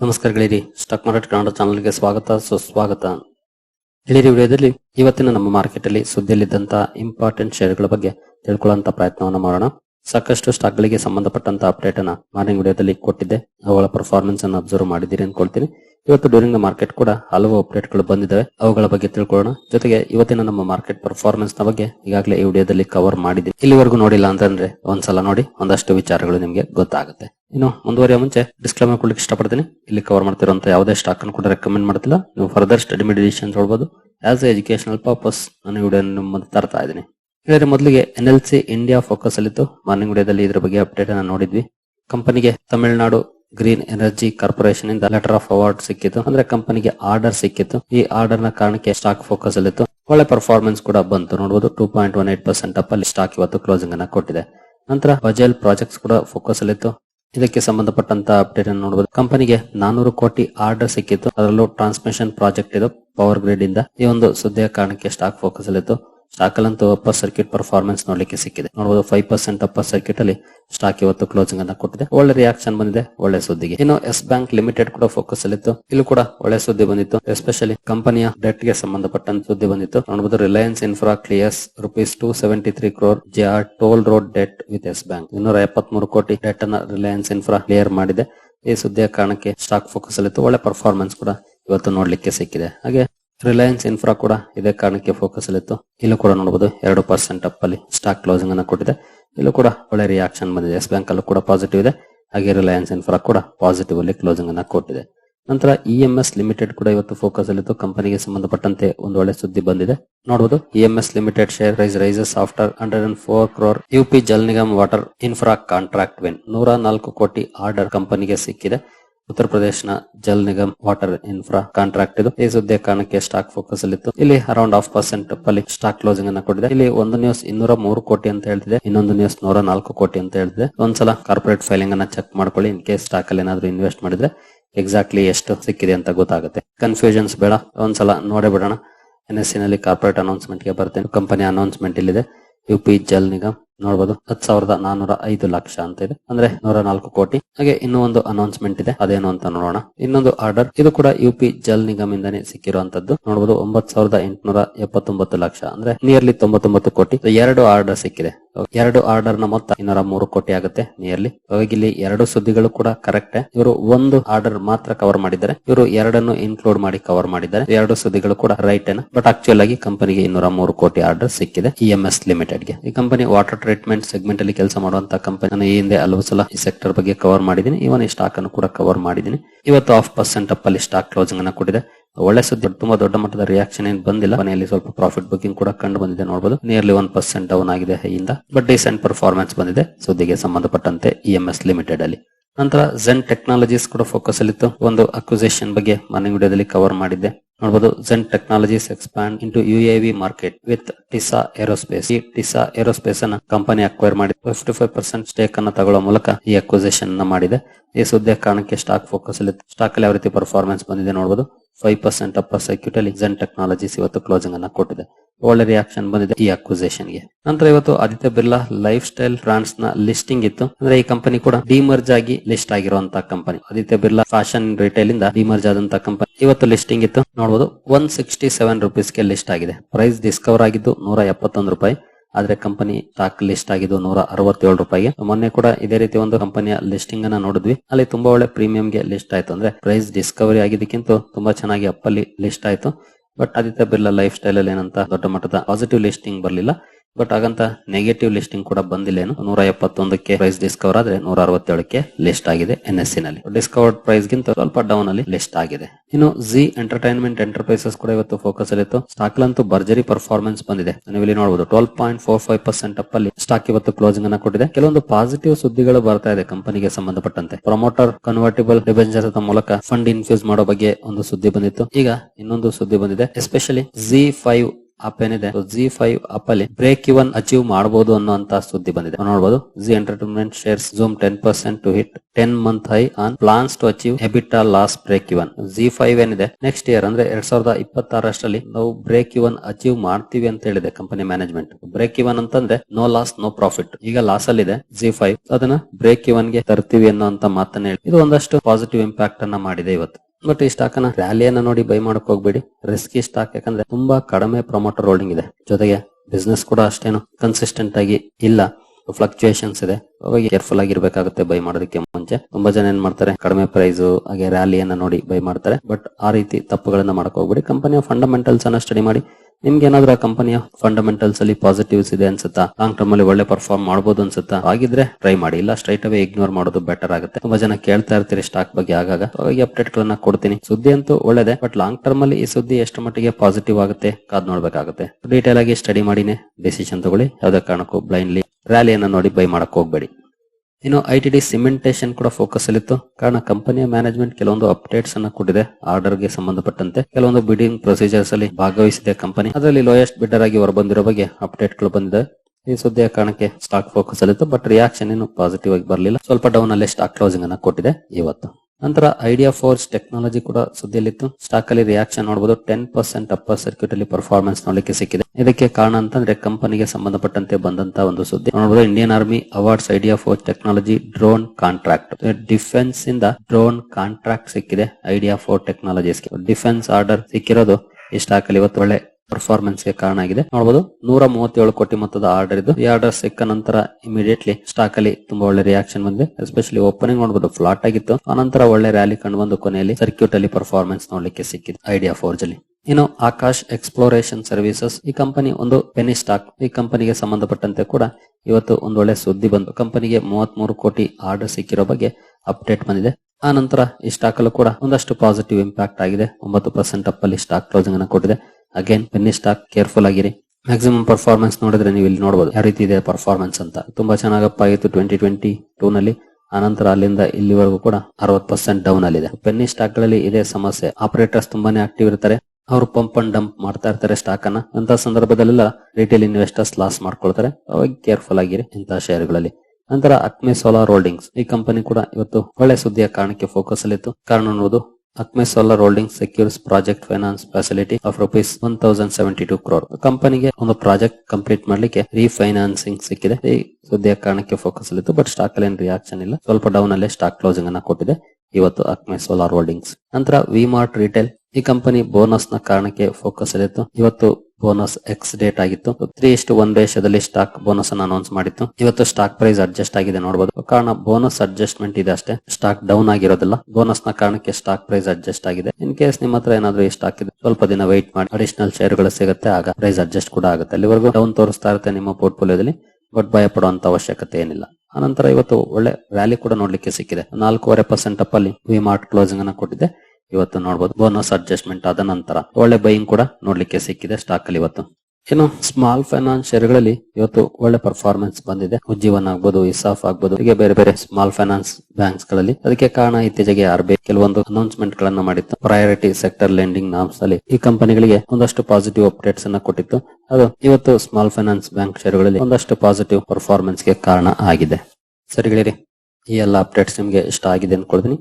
ನಮಸ್ಕಾರ ಗೆಳೆಯರಿ, stock market Kannada ಚಾನಲ್ಗೆ ಸ್ವಾಗತ, ಸುಸ್ವಾಗತ. ಗೆಳೆಯರಿ, ವಿಡಿಯೋದಲ್ಲಿ ಇವತ್ತಿನ ನಮ್ಮ ಮಾರ್ಕೆಟ್ ಅಲ್ಲಿ ಸುದ್ದಿಯಲ್ಲಿದ್ದಂತಹ ಇಂಪಾರ್ಟೆಂಟ್ ಶೇರ್ಗಳ ಬಗ್ಗೆ ತಿಳ್ಕೊಳ್ಳುವಂತ ಪ್ರಯತ್ನವನ್ನು ಮಾಡೋಣ. ಸಾಕಷ್ಟು ಸ್ಟಾಕ್ ಗಳಿಗೆ ಸಂಬಂಧಪಟ್ಟಂತ ಅಪ್ಡೇಟ್ ಅನ್ನ ಮಾರ್ನಿಂಗ್ ವಿಡಿಯೋದಲ್ಲಿ ಕೊಟ್ಟಿದ್ದೆ. ಅವುಗಳ ಪರ್ಫಾರ್ಮೆನ್ಸ್ ಅನ್ನು ಅಬ್ಸರ್ವ್ ಮಾಡಿದ್ದೀರಿ ಅನ್ಕೊಳ್ತೀನಿ. ಇವತ್ತು ಡ್ಯೂರಿಂಗ್ ದ ಮಾರ್ಕೆಟ್ ಕೂಡ ಹಲವು ಅಪ್ಡೇಟ್ಗಳು ಬಂದಿದ್ದಾವೆ ಅವುಗಳ ಬಗ್ಗೆ ತಿಳ್ಕೊಳ್ಳೋಣ. ಜೊತೆಗೆ ಇವತ್ತಿನ ನಮ್ಮ ಮಾರ್ಕೆಟ್ ಪರ್ಫಾರ್ಮೆನ್ಸ್ನ ಬಗ್ಗೆ ಈಗಾಗಲೇ ಈ ವಿಡಿಯೋದಲ್ಲಿ ಕವರ್ ಮಾಡಿದ್ದೀನಿ. ಇಲ್ಲಿವರೆಗೂ ನೋಡಿಲ್ಲ ಅಂತಂದ್ರೆ ಒಂದ್ಸಲ ನೋಡಿ, ಒಂದಷ್ಟು ವಿಚಾರಗಳು ನಿಮಗೆ ಗೊತ್ತಾಗುತ್ತೆ. ಇನ್ನು ಮುಂದುವರಿಯ ಮುಂಚೆ ಡಿಸ್ಕ್ಲೇಮರ್ ಕೊಡ್ಲಿಕ್ಕೆ ಇಷ್ಟಪಡ್ತೀನಿ. ಇಲ್ಲಿ ಕವರ್ ಮಾಡ್ತಿರುವಂತ ಯಾವುದೇ ಸ್ಟಾಕ್ ಅನ್ನು ಕೂಡ ರೆಕಮೆಂಡ್ ಮಾಡ್ತಿಲ್ಲ. ನೀವು ಫರ್ದರ್ ಸ್ಟಡಿ ಮೆಡಿಟೇಷನ್ ನೋಡಬಹುದು ಆಸ್ ಎ ಎಜುಕೇಶನಲ್ ಪರ್ಪಸ್ ನಾನು ವಿಡಿಯೋ ಮುಂದೆ ತರ್ತಾ ಇದ್ದೀನಿ. ಹೇಳಿದ್ರೆ ಮೊದಲಿಗೆ N L C India focus ಅಲ್ಲಿತ್ತು. Morning ವಿಡಿಯೋದಲ್ಲಿ ಇದರ ಬಗ್ಗೆ ಅಪ್ಡೇಟ್ ಅನ್ನು ನೋಡಿದ್ವಿ. ಕಂಪನಿಗೆ ತಮಿಳುನಾಡು ಗ್ರೀನ್ ಎನರ್ಜಿ ಕಾರ್ಪೊರೇಷನ್ ಇಂದ ಲೆಟರ್ ಆಫ್ ಅವಾರ್ಡ್ ಸಿಕ್ಕಿತ್ತು. ಅಂದ್ರೆ ಕಂಪನಿಗೆ ಆರ್ಡರ್ ಸಿಕ್ಕಿತ್ತು. ಈ ಆರ್ಡರ್ನ ಕಾರಣಕ್ಕೆ ಸ್ಟಾಕ್ ಫೋಕಸ್ ಅಲ್ಲಿತ್ತು. ಒಳ್ಳೆ ಪರ್ಫಾರ್ಮೆನ್ಸ್ ಕೂಡ ಬಂತು. ನೋಡಬಹುದು two point one eight percent up ಅಲ್ಲಿ ಸ್ಟಾಕ್ ಇವತ್ತು ಕ್ಲೋಸಿಂಗ್ ಅನ್ನ ಕೊಟ್ಟಿದೆ. ನಂತರ ಬಜೆಲ್ ಪ್ರಾಜೆಕ್ಟ್ಸ್ ಕೂಡ ಫೋಕಸ್ ಅಲ್ಲಿತ್ತು. ಇದಕ್ಕೆ ಸಂಬಂಧಪಟ್ಟಂತ ಅಪ್ಡೇಟ್ ಅನ್ನು ನೋಡಬಹುದು ಕಂಪನಿಗೆ ನಾನೂರು ಕೋಟಿ ಆರ್ಡರ್ ಸಿಕ್ಕಿತ್ತು. ಅದರಲ್ಲೂ ಟ್ರಾನ್ಸ್ಮಿಷನ್ ಪ್ರಾಜೆಕ್ಟ್ ಇದು ಪವರ್ ಗ್ರಿಡ್ ಇಂದ. ಈ ಒಂದು ಸುದ್ದಿಯ ಕಾರಣಕ್ಕೆ ಸ್ಟಾಕ್ ಫೋಕಸ್ ಅಲ್ಲಿತ್ತು. ಅಲ್ಲಂತೂ ಅಪ್ಪರ್ ಸರ್ಕ್ಯೂಟ್ ಪರ್ಫಾರ್ಮೆನ್ಸ್ ನೋಡ್ಲಿಕ್ಕೆ ಸಿಕ್ಕಿದೆ. ನೋಡಬಹುದು ಫೈವ್ ಪರ್ಸೆಂಟ್ ಅಪ್ಪರ್ ಸರ್ಕ್ಯೂಟ್ ಅಲ್ಲಿ ಸ್ಟಾಕ್ ಇವತ್ತು ಕ್ಲೋಸಿಂಗ್ ಅನ್ನ ಕೊಟ್ಟಿದೆ. ಒಳ್ಳೆ ರಿಯಾಕ್ಷನ್ ಬಂದಿದೆ, ಒಳ್ಳೆ ಸುದ್ದಿಗೆ. ಇನ್ನು ಎಸ್ ಬ್ಯಾಂಕ್ ಲಿಮಿಟೆಡ್ ಕೂಡ ಫೋಕಸ್ ಅಲ್ಲಿತ್ತು ಇಲ್ಲೂ ಕೂಡ ಒಳ್ಳೆ ಸುದ್ದಿ ಬಂದಿತ್ತು. ಎಸ್ಪೆಷಲಿ ಕಂಪನಿಯ ಡೆಟ್ಗೆ ಸಂಬಂಧಪಟ್ಟಂತ ಸುದ್ದಿ ಬಂದಿತ್ತು. ನೋಡಬಹುದು Reliance Infra clears rupees two seventy three crore J R toll road debt with Yes Bank ಇನ್ನೂರ ಎಪ್ಪತ್ಮೂರು ಕೋಟಿ ಡೆಟ್ ಅನ್ನ ರಿಲಯನ್ಸ್ ಇನ್ಫ್ರಾ ಕ್ಲಿಯರ್ ಮಾಡಿದೆ. ಈ ಸುದ್ದಿಯ ಕಾರಣಕ್ಕೆ ಸ್ಟಾಕ್ ಫೋಕಸ್ ಅಲ್ಲಿತ್ತು ಒಳ್ಳೆ ಪರ್ಫಾರ್ಮೆನ್ಸ್ ಕೂಡ ಇವತ್ತು ನೋಡ್ಲಿಕ್ಕೆ ಸಿಕ್ಕಿದೆ. ಹಾಗೆ ರಿಲಯನ್ಸ್ ಇನ್ಫ್ರಾ ಕೂಡ ಇದೇ ಕಾರಣಕ್ಕೆ ಫೋಕಸ್ ಅಲ್ಲಿತ್ತು ಇಲ್ಲೂ ಕೂಡ ನೋಡಬಹುದು ಎರಡು ಪರ್ಸೆಂಟ್ ಅಪ್ ಅಲ್ಲಿ ಸ್ಟಾಕ್ ಕ್ಲೋಸಿಂಗ್ ಅನ್ನ ಕೊಟ್ಟಿದೆ. ಇಲ್ಲೂ ಕೂಡ ಒಳ್ಳೆ ರಿಯಾಕ್ಷನ್ ಬಂದಿದೆ. ಎಸ್ ಬ್ಯಾಂಕ್ ಅಲ್ಲೂ ಕೂಡ ಪಾಸಿಟಿವ್ ಇದೆ. ಹಾಗೆ ರಿಲಯನ್ಸ್ ಇನ್ಫ್ರಾ ಕೂಡ ಪಾಸಿಟಿವ್ ಅಲ್ಲಿ ಕ್ಲೋಸಿಂಗ್ ಅನ್ನ ಕೊಟ್ಟಿದೆ. ನಂತರ ಇ ಎಂ ಎಸ್ ಲಿಮಿಟೆಡ್ ಕೂಡ ಇವತ್ತು ಫೋಕಸ್ ಅಲ್ಲಿತ್ತು ಕಂಪನಿಗೆ ಸಂಬಂಧಪಟ್ಟಂತೆ ಒಂದು ಒಳ್ಳೆ ಸುದ್ದಿ ಬಂದಿದೆ. ನೋಡಬಹುದು E M S limited share price rises after hundred and four crore U P Jal Nigam water infra contract win ನೂರ ನಾಲ್ಕು ಕೋಟಿ ಆರ್ಡರ್ ಕಂಪನಿಗೆ ಸಿಕ್ಕಿದೆ. ಉತ್ತರ ಪ್ರದೇಶನ Jal Nigam water infra contract ಇದು. ಈ ಸುದ್ದಿಯ ಕಾರಣಕ್ಕೆ ಸ್ಟಾಕ್ ಫೋಕಸ್ ಅಲ್ಲಿತ್ತು. ಇಲ್ಲಿ ಅರೌಂಡ್ ಹಾಫ್ ಪರ್ಸೆಂಟ್ ಪಲ್ಲಿ ಸ್ಟಾಕ್ ಕ್ಲೋಸಿಂಗ್ ಅನ್ನ ಕೊಟ್ಟಿದೆ. ಇಲ್ಲಿ ಒಂದು ನ್ಯೂಸ್ ಇನ್ನೂರ ಮೂರು ಕೋಟಿ ಅಂತ ಹೇಳ್ತಿದೆ. ಇನ್ನೊಂದು ನ್ಯೂಸ್ ನೂರ ನಾಲ್ಕು ಕೋಟಿ ಅಂತ ಹೇಳ್ತಿದೆ. ಒಂದ್ಸಲ ಕಾರ್ಪೊರೇಟ್ ಫೈಲಿಂಗ್ ಅನ್ನ ಚೆಕ್ ಮಾಡ್ಕೊಳ್ಳಿ. ಇನ್ ಕೇಸ್ ಸ್ಟಾಕ್ ಅಲ್ಲಿ ಏನಾದ್ರು ಇನ್ವೆಸ್ಟ್ ಮಾಡಿದ್ರೆ ಎಕ್ಸಾಕ್ಟ್ಲಿ ಎಷ್ಟು ಸಿಕ್ಕಿದೆ ಅಂತ ಗೊತ್ತಾಗುತ್ತೆ. ಕನ್ಫ್ಯೂಷನ್ಸ್ ಬೇಡ. ಒಂದ್ಸಲ ನೋಡೇ ಬಿಡೋಣ. ಎನ್ ಎಸ್ ಸಿ ನಲ್ಲಿ ಕಾರ್ಪೊರೇಟ್ ಅನೌನ್ಸ್ಮೆಂಟ್ಗೆ ಬರ್ತೇನೆ. ಕಂಪನಿ ಅನೌನ್ಸ್ಮೆಂಟ್ ಇಲ್ಲಿದೆ. ಯು ಪಿ ಜಲ್ ನಿಗಮ್ ನೋಡಬಹುದು ಹತ್ತು ಸಾವಿರದ ನಾನೂರ ಐದು ಲಕ್ಷ ಅಂತ ಇದೆ ಅಂದ್ರೆ ನೂರ ನಾಲ್ಕು ಕೋಟಿ. ಹಾಗೆ ಇನ್ನೂ ಒಂದು ಅನೌನ್ಸ್ಮೆಂಟ್ ಇದೆ. ಅದೇನು ಅಂತ ನೋಡೋಣ. ಇನ್ನೊಂದು ಆರ್ಡರ್ ಇದು ಕೂಡ ಯು ಪಿ ಜಲ್ ನಿಗಮ್ ಇಂದಾನೆ ಸಿಕ್ಕಿರುವಂತದ್ದು. ನೋಡಬಹುದು ಒಂಬತ್ತು ಸಾವಿರದ ಎಂಟುನೂರ ಎಪ್ಪತ್ತೊಂಬತ್ತು ಲಕ್ಷ. ಅಂದ್ರೆ ನಿಯರ್ಲಿ ತೊಂಬತ್ತೊಂಬತ್ತು ಕೋಟಿ. ಎರಡು ಆರ್ಡರ್ ಸಿಕ್ಕಿದೆ. ಎರಡು ಆರ್ಡರ್ನ ಮೊತ್ತ ಇನ್ನೂರ ಮೂರು ಕೋಟಿ ಆಗುತ್ತೆ ನಿಯರ್ಲಿ. ಹಾಗಾಗಿ ಇಲ್ಲಿ ಎರಡು ಸುದ್ದಿಗಳು ಕೂಡ ಕರೆಕ್ಟ್ ಇವರು ಒಂದು ಆರ್ಡರ್ ಮಾತ್ರ ಕವರ್ ಮಾಡಿದ್ದಾರೆ. ಇವರು ಎರಡನ್ನು ಇನ್ಕ್ಲೂಡ್ ಮಾಡಿ ಕವರ್ ಮಾಡಿದ್ದಾರೆ. ಎರಡು ಸುದ್ದಿಗಳು ಕೂಡ ರೈಟ್ ಏನ ಬಟ್ ಆಕ್ಚುಲ್ ಆಗಿ ಕಂಪನಿಗೆ ಇನ್ನೂರ ಮೂರು ಕೋಟಿ ಆರ್ಡರ್ ಸಿಕ್ಕಿದೆ. ಇ ಎಂ ಎಸ್ ಲಿಮಿಟೆಡ್ಗೆ. ಈ ಕಂಪನಿ ವಾಟರ್ ಟ್ರೀಟ್ಮೆಂಟ್ ಸೆಗ್ಮೆಂಟ್ ಅಲ್ಲಿ ಕೆಲಸ ಮಾಡುವಂತ ಕಂಪನಿ ನಾನು ಈ ಹಿಂದೆ ಹಲವು ಸಲ ಈ ಸೆಕ್ಟರ್ ಬಗ್ಗೆ ಕವರ್ ಮಾಡಿದ್ದೀನಿ. ಇವನ್ ಈ ಸ್ಟಾಕ್ ಅನ್ನು ಕೂಡ ಕವರ್ ಮಾಡಿದ್ದೀನಿ. ಇವತ್ತು ಹಾಫ್ ಪರ್ಸೆಂಟ್ ಅಪ್ ಅಲ್ಲಿ ಸ್ಟಾಕ್ ಕ್ಲೋಸಿಂಗ್ ಅನ್ನ ಕೊಟ್ಟಿದೆ. ಒಳ್ಳೆ ಸುದ್ದಿ, ತುಂಬಾ ದೊಡ್ಡ ಮಟ್ಟದ ರಿಯಾಕ್ಷನ್ ಏನ್ ಬಂದಿಲ್ಲ. ಮನೆಯಲ್ಲಿ ಸ್ವಲ್ಪ ಪ್ರಾಫಿಟ್ ಬುಕಿಂಗ್ ಕೂಡ ಕಂಡು ಬಂದಿದೆ ನೋಡಬಹುದು ನಿಯರ್ಲಿ ಒನ್ ಪರ್ಸೆಂಟ್ ಡೌನ್ ಆಗಿದೆ ಹೈಯಿಂದ ಬಟ್ ಡಿಸೆಂಟ್ ಪರ್ಫಾರ್ಮೆನ್ಸ್ ಬಂದಿದೆ ಸುದ್ದಿಗೆ ಸಂಬಂಧಪಟ್ಟಂತೆ ಇ ಎಂ ಎಸ್ ಲಿಮಿಟೆಡ್ ಅಲ್ಲಿ. ನಂತರ ಝೆನ್ ಟೆಕ್ನಾಲಜೀಸ್ ಕೂಡ ಫೋಕಸ್ ಅಲ್ಲಿತ್ತು. ಒಂದು ಅಕ್ವಿಸೇಷನ್ ಬಗ್ಗೆ ಮನೆ ವಿಡಿಯೋದಲ್ಲಿ ಕವರ್ ಮಾಡಿದ್ದೆ. ನೋಡಬಹುದು Zen Technologies expand into U A V market with Tisa Aerospace ಈ ಟಿಸಾ ಏರೋಸ್ಪೇಸ್ ಅನ್ನ ಕಂಪನಿ ಅಕ್ವೈರ್ ಮಾಡಿ ಫಿಫ್ಟಿ ಫೈವ್ ಪರ್ಸೆಂಟ್ ಸ್ಟೇಕ್ ಅನ್ನ ತಗೊಳ್ಳೋ ಮೂಲಕ ಈ ಅಕ್ವಿಸೇಷನ್ ಅನ್ನ ಮಾಡಿದೆ. ಈ ಸುದ್ದಿಯ ಕಾರಣಕ್ಕೆ ಸ್ಟಾಕ್ ಫೋಕಸ್ ಅಲ್ಲಿ ಸ್ಟಾಕ್ ಅಲ್ಲಿ ಯಾವ ರೀತಿ ಪರ್ಫಾರ್ಮೆನ್ಸ್ ಬಂದಿದೆ ನೋಡಬಹುದು ಫೈವ್ ಪರ್ಸೆಂಟ್ ಅಪ್ಪರ್ ಸರ್ಕ್ಯೂಟ್ ಅಲ್ಲಿ ಜೆನ್ ಟೆಕ್ನಾಲಜೀಸ್ ಇವತ್ತು ಕ್ಲೋಸಿಂಗ್ ಅನ್ನ ಕೊಟ್ಟಿದೆ. ಒಳ್ಳೆ ರಿಯಾಕ್ಷನ್ ಬಂದಿದೆ ಈ ಅಕ್ವಿಸೇಷನ್ಗೆ. ನಂತರ ಇವತ್ತು ಆದಿತ್ಯ ಬಿರ್ಲಾ ಲೈಫ್ ಸ್ಟೈಲ್ ಬ್ರಾಂಡ್ಸ್ನ ಲಿಸ್ಟಿಂಗ್ ಇತ್ತು. ಅಂದ್ರೆ ಈ ಕಂಪನಿ ಕೂಡ ಡಿಮರ್ಜ್ ಆಗಿ ಲಿಸ್ಟ್ ಆಗಿರುವಂತಹ company Aditya Birla fashion retail ಇಂದ ಡಿಮರ್ಜ್ ಆದಂತಹ ಕಂಪನಿ ಇವತ್ತು ಲಿಸ್ಟಿಂಗ್ ಇತ್ತು. ನೋಡಬಹುದು ಒನ್ ಸಿಕ್ಸ್ಟಿ ಸೆವೆನ್ ರುಪೀಸ್ಗೆ ಲಿಸ್ಟ್ ಆಗಿದೆ. ಪ್ರೈಸ್ ಡಿಸ್ಕವರ್ ಆಗಿದ್ದು ನೂರ ಎಪ್ಪತ್ತೊಂದು ರೂಪಾಯಿ. ಆದ್ರೆ ಕಂಪನಿ ಸ್ಟಾಕ್ ಲಿಸ್ಟ್ ಆಗಿದ್ದು ನೂರ ಅರವತ್ತೇಳು ರೂಪಾಯಿಗೆ. ಮೊನ್ನೆ ಕೂಡ ಇದೇ ರೀತಿ ಒಂದು ಕಂಪನಿಯ ಲಿಸ್ಟಿಂಗ್ ಅನ್ನ ನೋಡಿದ್ವಿ. ಅಲ್ಲಿ ತುಂಬಾ ಒಳ್ಳೆ ಪ್ರೀಮಿಯಂ ಗೆ ಲಿಸ್ಟ್ ಆಯ್ತು. ಅಂದ್ರೆ ಪ್ರೈಸ್ ಡಿಸ್ಕವರಿ ಆಗಿದ್ದಕ್ಕಿಂತ ತುಂಬಾ ಚೆನ್ನಾಗಿ ಅಪ್ಪಲ್ಲಿ ಲಿಸ್ಟ್ ಆಯ್ತು. But Aditya Birla lifestyle ಅಲ್ಲಿ ಏನಂತ ದೊಡ್ಡ ಮಟ್ಟದ ಪಾಸಿಟಿವ್ ಲಿಸ್ಟಿಂಗ್ ಬರಲಿಲ್ಲ. ಬಟ್ ಹಾಗಂತ ನೆಗೆಟಿವ್ ಲಿಸ್ಟಿಂಗ್ ಕೂಡ ಬಂದಿಲ್ಲ ಏನು ನೂರ ಎಪ್ಪತ್ತೊಂದಕ್ಕೆ ಪ್ರೈಸ್ ಡಿಸ್ಕವರ್ ಆದ್ರೆ ನೂರ ಅರವತ್ತೇಳಕ್ಕೆ ಲಿಸ್ಟ್ ಆಗಿದೆ ಎನ್ ಎಸ್ ಸಿ ನಲ್ಲಿ. ಡಿಸ್ಕವರ್ಡ್ ಪ್ರೈಸ್ ಗಿಂತ ಸ್ವಲ್ಪ ಡೌನ್ ಅಲ್ಲಿ ಲಿಸ್ಟ್ ಆಗಿದೆ. ಇನ್ನು ಜಿ ಎಂಟರ್ಟೈನ್ಮೆಂಟ್ ಎಂಟರ್ಪ್ರೈಸಸ್ ಕೂಡ ಇವತ್ತು ಫೋಕಸ್ ಅಲ್ಲಿತ್ತು ಸ್ಟಾಕ್ ಅಂತೂ ಭರ್ಜರಿ ಪರ್ಫಾರ್ಮೆನ್ಸ್ ಬಂದಿದೆ. ನೀವು ಇಲ್ಲಿ ನೋಡಬಹುದು twelve point four five percent up ಅಲ್ಲಿ ಸ್ಟಾಕ್ ಇವತ್ತು ಕ್ಲೋಸಿಂಗ್ ಅನ್ನ ಕೊಟ್ಟಿದೆ. ಕೆಲವೊಂದು ಪಾಸಿಟಿವ್ ಸುದ್ದಿಗಳು ಬರ್ತಾ ಇದೆ ಕಂಪನಿಗೆ ಸಂಬಂಧಪಟ್ಟಂತೆ. ಪ್ರಮೋಟರ್ ಕನ್ವರ್ಟಿಬಲ್ ಡಿಬೆಂಚರ್ ಮೂಲಕ ಫಂಡ್ ಇನ್ಫ್ಯೂಸ್ ಮಾಡೋ ಬಗ್ಗೆ ಒಂದು ಸುದ್ದಿ ಬಂದಿತ್ತು. ಈಗ ಇನ್ನೊಂದು ಸುದ್ದಿ ಬಂದಿದೆ. ಎಸ್ಪೆಷಲಿ ಜಿ ಫೈವ್ ಆಪ್ ಏನಿದೆ ಜಿ ಫೈವ್ ಅಪ್ ಅಲ್ಲಿ ಬ್ರೇಕ್ ಇವನ್ ಅಚೀವ್ ಮಾಡಬಹುದು ಅನ್ನುವಂತ ಸುದ್ದಿ ಬಂದಿದೆ. ನೋಡಬಹುದು Zee entertainment shares zoom ten percent to hit ten month high on plans to achieve EBITDA loss break even Zee five ಏನಿದೆ? Next year ಅಂದ್ರೆ ಎರಡ್ ಸಾವಿರದ ಇಪ್ಪತ್ತಾರಷ್ಟರಲ್ಲಿ ನಾವು ಬ್ರೇಕ್ ಇವನ್ ಅಚೀವ್ ಮಾಡ್ತೀವಿ ಅಂತ ಹೇಳಿದೆ ಕಂಪನಿ ಮ್ಯಾನೇಜ್ಮೆಂಟ್ ಬ್ರೇಕ್ ಇವನ್ ಅಂತಂದ್ರೆ ನೋ ಲಾಸ್ ನೋ ಪ್ರಾಫಿಟ್ ಈಗ ಲಾಸ್ ಅಲ್ಲಿ ಇದೆ ಜಿ ಫೈವ್ ಅದನ್ನ ಬ್ರೇಕ್ ಇವನ್ಗೆ ತರ್ತೀವಿ ಅನ್ನೋಂತ ಮಾತನ್ನ ಹೇಳಿ. ಇದು ಒಂದಷ್ಟು ಪಾಸಿಟಿವ್ ಇಂಪ್ಯಾಕ್ಟ್ ಅನ್ನ ಮಾಡಿದೆ ಇವತ್ತು. ಬಟ್ ಈ ಸ್ಟಾಕ್ ಅನ್ನ ರ್ಯಾಲಿಯನ್ನ ನೋಡಿ ಬೈ ಮಾಡಕ್ ಹೋಗ್ಬೇಡಿ. ರಿಸ್ಕಿ ಸ್ಟಾಕ್ ಯಾಕಂದ್ರೆ ತುಂಬಾ ಕಡಿಮೆ ಪ್ರಮೋಟರ್ ಹೋಲ್ಡಿಂಗ್ ಇದೆ. ಜೊತೆಗೆ ಬಿಸ್ನೆಸ್ ಕೂಡ ಅಷ್ಟೇನು ಕನ್ಸಿಸ್ಟೆಂಟ್ ಆಗಿ ಇಲ್ಲ. ಫ್ಲಕ್ಚುಯೇಷನ್ಸ್ ಇದೆ. ಅವಾಗ ಕೇರ್ಫುಲ್ ಆಗಿರ್ಬೇಕಾಗುತ್ತೆ ಬೈ ಮಾಡೋದಕ್ಕೆ ಮುಂಚೆ. ತುಂಬಾ ಜನ ಏನ್ ಮಾಡ್ತಾರೆ, ಕಡಿಮೆ ಪ್ರೈಸ್ ಹಾಗೆ ರ್ಯಾಲಿಯನ್ನ ನೋಡಿ ಬೈ ಮಾಡ್ತಾರೆ. ಬಟ್ ಆ ರೀತಿ ತಪ್ಪುಗಳನ್ನ ಮಾಡಕ್ ಹೋಗ್ಬಿಡಿ. ಕಂಪನಿಯ ಫಂಡಮೆಂಟಲ್ಸ್ ಅನ್ನ ಸ್ಟಡಿ ಮಾಡಿ. ನಿಮ್ಗೆ ಏನಾದ್ರೂ ಆ ಕಂಪನಿಯ ಫಂಡಮೆಂಟಲ್ಸ್ ಅಲ್ಲಿ ಪಾಸಿಟಿವ್ಸ್ ಇದೆ ಅನ್ಸುತ್ತಾ? ಲಾಂಗ್ ಟರ್ಮ್ ಅಲ್ಲಿ ಒಳ್ಳೆ ಪರ್ಫಾರ್ಮ್ ಮಾಡಬಹುದು ಅನ್ಸುತ್ತಾ? ಆಗಿದ್ರೆ ಟ್ರೈ ಮಾಡಿ. ಇಲ್ಲ ಸ್ಟ್ರೈಟ್ ಅವೇ ಇಗ್ನೋರ್ ಮಾಡೋದು ಬೆಟರ್ ಆಗುತ್ತೆ. ತುಂಬಾ ಜನ ಕೇಳ್ತಾ ಇರ್ತೀರಿ ಸ್ಟಾಕ್ ಬಗ್ಗೆ ಆಗಾಗ. ಹಾಗಾಗಿ ಅಪ್ಡೇಟ್ ಗಳನ್ನ ಕೊಡ್ತೀನಿ. ಸುದ್ದಿ ಅಂತೂ ಒಳ್ಳೇದೆ ಬಟ್ ಲಾಂಗ್ ಟರ್ಮ್ ಅಲ್ಲಿ ಈ ಸುದ್ದಿ ಎಷ್ಟು ಮಟ್ಟಿಗೆ ಪಾಸಿಟಿವ್ ಆಗುತ್ತೆ ಕಾದ್ ನೋಡ್ಬೇಕಾಗುತ್ತೆ. ಡೀಟೇಲ್ ಆಗಿ ಸ್ಟಡಿ ಮಾಡಿನೇ ಡಿಸಿಷನ್ ತಗೊಳ್ಳಿ. ಯಾವ್ದೇ ಕಾರಣಕ್ಕೂ ಬ್ಲೈಂಡ್ಲಿ ರ್ಯಾಲಿಯನ್ನ ನೋಡಿ ಬೈ ಮಾಡಕ್ ಹೋಗ್ಬೇಡಿ. ಇನ್ನು ಐ ಟಿ ಡಿ ಸಿಮೆಂಟೇಷನ್ ಕೂಡ ಫೋಕಸ್ ಅಲ್ಲಿತ್ತು ಕಾರಣ ಕಂಪನಿಯ ಮ್ಯಾನೇಜ್ಮೆಂಟ್ ಕೆಲವೊಂದು ಅಪ್ಡೇಟ್ಸ್ ಅನ್ನ ಕೊಟ್ಟಿದೆ. ಆರ್ಡರ್ಗೆ ಸಂಬಂಧಪಟ್ಟಂತೆ ಕೆಲವೊಂದು ಬಿಡಿಂಗ್ ಪ್ರೊಸೀಜರ್ಸ್ ಅಲ್ಲಿ ಭಾಗವಹಿಸಿದೆ ಕಂಪನಿ ಅದರಲ್ಲಿ ಲೋಯೆಸ್ಟ್ ಬಿಡರ್ ಆಗಿ ಹೊರಬಂದಿರೋ ಬಗ್ಗೆ ಅಪ್ಡೇಟ್ಗಳು ಬಂದಿದೆ. ಈ ಸುದ್ದಿಯ ಕಾರಣಕ್ಕೆ ಸ್ಟಾಕ್ ಫೋಕಸ್ ಅಲ್ಲಿತ್ತು ಬಟ್ ರಿಯಾಕ್ಷನ್ ಏನು ಪಾಸಿಟಿವ್ ಆಗಿ ಬರಲಿಲ್ಲ. ಸ್ವಲ್ಪ ಡೌನ್ ಅಲ್ಲಿ ಸ್ಟಾಕ್ ಕ್ಲೋಸಿಂಗ್ ಅನ್ನ ಕೊಟ್ಟಿದೆ ಇವತ್ತು. ನಂತರ ಐಡಿಯಾ ಫೋರ್ಸ್ ಟೆಕ್ನಾಲಜಿ ಕೂಡ ಸುದ್ದಿಯಲ್ಲಿತ್ತು. ಸ್ಟಾಕ್ ಅಲ್ಲಿ ರಿಯಾಕ್ಷನ್ ನೋಡಬಹುದು ಟೆನ್ ಪರ್ಸೆಂಟ್ ಅಪ್ಪರ್ ಸರ್ಕ್ಯೂಟ್ ಅಲ್ಲಿ ಪರ್ಫಾರ್ಮೆನ್ಸ್ ನೋಡಲಿಕ್ಕೆ ಸಿಕ್ಕಿದೆ. ಇದಕ್ಕೆ ಕಾರಣ ಅಂತಂದ್ರೆ ಕಂಪನಿಗೆ ಸಂಬಂಧಪಟ್ಟಂತೆ ಬಂದಂತ ಒಂದು ಸುದ್ದಿ. ನೋಡಬಹುದು Indian army awards ideaForge technology drone contract defence ಇಂದ ಡ್ರೋನ್ ಕಾಂಟ್ರಾಕ್ಟ್ ಸಿಕ್ಕಿದೆ. Idea four technologies defence order ಸಿಕ್ಕಿರೋದು ಈ ಸ್ಟಾಕ್ ಅಲ್ಲಿ ಇವತ್ತು ಒಳ್ಳೆ ಪರ್ಫಾರ್ಮೆನ್ಸ್ಗೆ ಕಾರಣ ಆಗಿದೆ. ನೋಡಬಹುದು ನೂರ ಮೂವತ್ತೇಳು ಕೋಟಿ ಮೊತ್ತದ ಆರ್ಡರ್ ಇದು. ಈ ಆರ್ಡರ್ ಸಿಕ್ಕ ನಂತರ ಇಮಿಡಿಯೇಟ್ಲಿ ಸ್ಟಾಕ್ ಅಲ್ಲಿ ತುಂಬಾ ಒಳ್ಳೆ ರಿಯಾಕ್ಷನ್ ಬಂದಿದೆ. ಎಸ್ಪೆಷಲಿ ಓಪನಿಂಗ್ ನೋಡಬಹುದು ಫ್ಲಾಟ್ ಆಗಿತ್ತು. ಆನಂತರ ಒಳ್ಳೆ ರ್ಯಾಲಿ ಕಂಡು ಬಂದು ಕೊನೆಯಲ್ಲಿ ಸರ್ಕ್ಯೂಟ್ ಅಲ್ಲಿ ಪರ್ಫಾರ್ಮೆನ್ಸ್ ನೋಡ್ಲಿಕ್ಕೆ ಸಿಕ್ಕಿದೆ ಐಡಿಯಾ ಫೋರ್ಜ್ ಅಲ್ಲಿ. ಇನ್ನು ಆಕಾಶ್ ಎಕ್ಸ್ಪ್ಲೋರೇಷನ್ ಸರ್ವಿಸಸ್ ಈ ಕಂಪನಿ ಒಂದು ಪೆನಿ ಸ್ಟಾಕ್ ಈ ಕಂಪನಿಗೆ ಸಂಬಂಧಪಟ್ಟಂತೆ ಕೂಡ ಇವತ್ತು ಒಂದು ಒಳ್ಳೆ ಸುದ್ದಿ ಬಂತು. ಕಂಪನಿಗೆ ಮೂವತ್ಮೂರು ಕೋಟಿ ಆರ್ಡರ್ ಸಿಕ್ಕಿರೋ ಬಗ್ಗೆ ಅಪ್ಡೇಟ್ ಬಂದಿದೆ. ಆ ನಂತರ ಈ ಸ್ಟಾಕ್ ಅಲ್ಲೂ ಕೂಡ ಒಂದಷ್ಟು ಪಾಸಿಟಿವ್ ಇಂಪ್ಯಾಕ್ಟ್ ಆಗಿದೆ. ಒಂಬತ್ತು ಪರ್ಸೆಂಟ್ ಅಪ್ ಅಲ್ಲಿ ಸ್ಟಾಕ್ ಕ್ಲೋಸಿಂಗ್ ಅನ್ನು ಕೊಟ್ಟಿದೆ. ಅಗೇನ್ ಪೆನ್ನಿ ಸ್ಟಾಕ್ ಕೇರ್ಫುಲ್ ಆಗಿರಿ. ಮ್ಯಾಕ್ಸಿಮಮ್ ಪರ್ಫಾರ್ಮೆನ್ಸ್ ನೋಡಿದ್ರೆ ನೀವು ಇಲ್ಲಿ ನೋಡಬಹುದು ಯಾವ ರೀತಿ ಇದೆ ಪರ್ಫಾರ್ಮೆನ್ಸ್ ಅಂತ. ತುಂಬಾ ಚೆನ್ನಾಗಪ್ಪ ಆಯಿತು ಟ್ವೆಂಟಿ ಟ್ವೆಂಟಿ ಟೂ ನಲ್ಲಿ. ಆನಂತರ ಅಲ್ಲಿಂದ ಇಲ್ಲಿವರೆಗೂ ಕೂಡ ಅರವತ್ ಪರ್ಸೆಂಟ್ ಡೌನ್ ಅಲ್ಲಿ ಇದೆ ಪೆನ್ನಿ ಸ್ಟಾಕ್ಗಳಲ್ಲಿ ಇದೇ ಸಮಸ್ಯೆ. ಆಪರೇಟರ್ಸ್ ತುಂಬಾನೇ ಆಕ್ಟಿವ್ ಇರ್ತಾರೆ. ಅವರು ಪಂಪ್ ಅಂಡ್ ಡಂಪ್ ಮಾಡ್ತಾ ಇರ್ತಾರೆ ಸ್ಟಾಕ್ ಅನ್ನ. ಅಂತ ಸಂದರ್ಭದಲ್ಲೆಲ್ಲ ರಿಟೇಲ್ ಇನ್ವೆಸ್ಟರ್ಸ್ ಲಾಸ್ ಮಾಡ್ಕೊಳ್ತಾರೆ. ಅವಾಗ ಕೇರ್ಫುಲ್ ಆಗಿರಿ ಇಂತಹ ಶೇರ್ಗಳಲ್ಲಿ ನಂತರ ಅಕ್ಮೆ ಸೋಲಾರ್ ಹೋಲ್ಡಿಂಗ್ಸ್ ಈ ಕಂಪನಿ ಕೂಡ ಇವತ್ತು ಒಳ್ಳೆ ಸುದ್ದಿಯ ಕಾರಣಕ್ಕೆ ಫೋಕಸ್ ಅಲ್ಲಿತ್ತು. ಕಾರಣ ಅನ್ನೋದು Acme Solar holding secures project finance facility of rupees one thousand seventy two crore ಕಂಪನಿಗೆ ಒಂದು ಪ್ರಾಜೆಕ್ಟ್ ಕಂಪ್ಲೀಟ್ ಮಾಡ್ಲಿಕ್ಕೆ ರೀಫೈನಾನ್ಸಿಂಗ್ ಸಿಕ್ಕಿದೆ. ಈ ಸುದ್ದಿಯ ಕಾರಣಕ್ಕೆ ಫೋಕಸ್ ಅಲ್ಲಿತ್ತು ಬಟ್ ಸ್ಟಾಕ್ ಅಲ್ಲಿ ಏನು ರಿಯಾಕ್ಷನ್ ಇಲ್ಲ. ಸ್ವಲ್ಪ ಡೌನ್ ಅಲ್ಲೇ ಸ್ಟಾಕ್ ಕ್ಲೋಸಿಂಗ್ ಅನ್ನ ಕೊಟ್ಟಿದೆ ಇವತ್ತು ಅಕ್ಮೆ ಸೋಲಾರ್ ಹೋಲ್ಡಿಂಗ್ಸ್ ನಂತರ ವಿ ಮಾರ್ಟ್ ರಿಟೇಲ್ ಈ ಕಂಪನಿ ಬೋನಸ್ನ ಕಾರಣಕ್ಕೆ ಫೋಕಸ್ ಅಲ್ಲಿತ್ತು. ಇವತ್ತು ಬೋನಸ್ ಎಕ್ಸ್ ಡೇಟ್ ಆಗಿತ್ತು. ತ್ರೀ ಇಷ್ಟು ಒನ್ ರೇಷದಲ್ಲಿ ಸ್ಟಾಕ್ ಬೋನಸ್ ಅನ್ನು ಅನೌನ್ಸ್ ಮಾಡಿತ್ತು. ಇವತ್ತು ಸ್ಟಾಕ್ ಪ್ರೈಸ್ ಅಡ್ಜಸ್ಟ್ ಆಗಿದೆ ನೋಡಬಹುದು ಕಾರಣ ಬೋನಸ್ ಅಡ್ಜಸ್ಟ್ಮೆಂಟ್ ಇದೆ ಅಷ್ಟೇ. ಸ್ಟಾಕ್ ಡೌನ್ ಆಗಿರೋದಿಲ್ಲ. ಬೋನಸ್ನ ಕಾರಣಕ್ಕೆ ಸ್ಟಾಕ್ ಪ್ರೈಸ್ ಅಡ್ಜಸ್ಟ್ ಆಗಿದೆ. ಇನ್ ಕೇಸ್ ನಿಮ್ಮ ಹತ್ರ ಏನಾದ್ರು ಈ ಸ್ಟಾಕ್ ಇದೆ, ಸ್ವಲ್ಪ ದಿನ ವೈಟ್ ಮಾಡಿ. ಅಡಿಷನಲ್ ಶೇರ್ಗಳು ಸಿಗುತ್ತೆ, ಆಗ ಪ್ರೈಸ್ ಅಡ್ಜಸ್ಟ್ ಕೂಡ ಆಗುತ್ತೆ. ಅಲ್ಲಿವರೆಗೂ ಡೌನ್ ತೋರಿಸ್ತಾ ಇರುತ್ತೆ ನಿಮ್ಮ ಪೋರ್ಟ್ಫೋಲಿಯೋದಲ್ಲಿ ಬಟ್ ಭಯ ಪಡುವಂತ ಅವಶ್ಯಕತೆ ಏನಿಲ್ಲ. ಆನಂತರ ಇವತ್ತು ಒಳ್ಳೆ ರ್ಯಾಲಿ ಕೂಡ ನೋಡ್ಲಿಕ್ಕೆ ಸಿಕ್ಕಿದೆ. ನಾಲ್ಕೂವರೆ ಪರ್ಸೆಂಟ್ ಅಪ್ ಅಲ್ಲಿ ವಿ ಮಾರ್ಟ್ ಕ್ಲೋಸಿಂಗ್ ಅನ್ನ ಕೊಟ್ಟಿದೆ. ಇವತ್ತು ನೋಡಬಹುದು ಬೋನಸ್ ಅಡ್ಜಸ್ಟ್ಮೆಂಟ್ ಆದ ನಂತರ. ಒಳ್ಳೆ ಬೈಯಿಂಗ್ ಕೂಡ ನೋಡ್ಲಿಕ್ಕೆ ಸಿಕ್ಕಿದೆ ಸ್ಟಾಕ್ ಅಲ್ಲಿ ಇವತ್ತು. ಇನ್ನು ಸ್ಮಾಲ್ ಫೈನಾನ್ಸ್ ಶೇರ್ಗಳಲ್ಲಿ ಇವತ್ತು ಒಳ್ಳೆ ಪರ್ಫಾರ್ಮೆನ್ಸ್ ಬಂದಿದೆ. ಉಜ್ಜೀವನ್ ಆಗ್ಬಹುದು ಇಸಾಫ್ ಆಗ್ಬಹುದು ಹೀಗೆ ಬೇರೆ ಬೇರೆ ಸ್ಮಾಲ್ ಫೈನಾನ್ಸ್ ಬ್ಯಾಂಕ್ಸ್ಗಳಲ್ಲಿ. ಅದಕ್ಕೆ ಕಾರಣ ಇತ್ತೀಚೆಗೆ ಆರ್ ಬಿ ಕೆಲವೊಂದು ಅನೌನ್ಸ್ಮೆಂಟ್ ಗಳನ್ನ ಮಾಡಿತ್ತು. ಪ್ರಯಾರಿಟಿ ಸೆಕ್ಟರ್ ಲೆಂಡಿಂಗ್ ನಾಮ್ಸ್ ಅಲ್ಲಿ ಈ ಕಂಪನಿಗಳಿಗೆ ಒಂದಷ್ಟು ಪಾಸಿಟಿವ್ ಅಪ್ಡೇಟ್ಸ್ ಅನ್ನ ಕೊಟ್ಟಿತ್ತು. ಅದು ಇವತ್ತು ಸ್ಮಾಲ್ ಫೈನಾನ್ಸ್ ಬ್ಯಾಂಕ್ ಶೇರುಗಳಲ್ಲಿ ಒಂದಷ್ಟು ಪಾಸಿಟಿವ್ ಪರ್ಫಾರ್ಮೆನ್ಸ್ಗೆ ಕಾರಣ ಆಗಿದೆ. ಸರಿಗಳಿರಿ ಈ ಎಲ್ಲ ಅಪ್ಡೇಟ್ಸ್ ನಿಮ್ಗೆ ಇಷ್ಟ ಆಗಿದೆ ಅನ್ಕೊಳ್ತೀನಿ.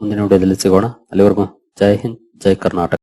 ಮುಂದಿನ ವಿಡಿಯೋದಲ್ಲಿ ಸಿಗೋಣ ಅಲ್ಲಿವರೆಗೂ ಜೈ ಹಿಂದ್ ಜೈ ಕರ್ನಾಟಕ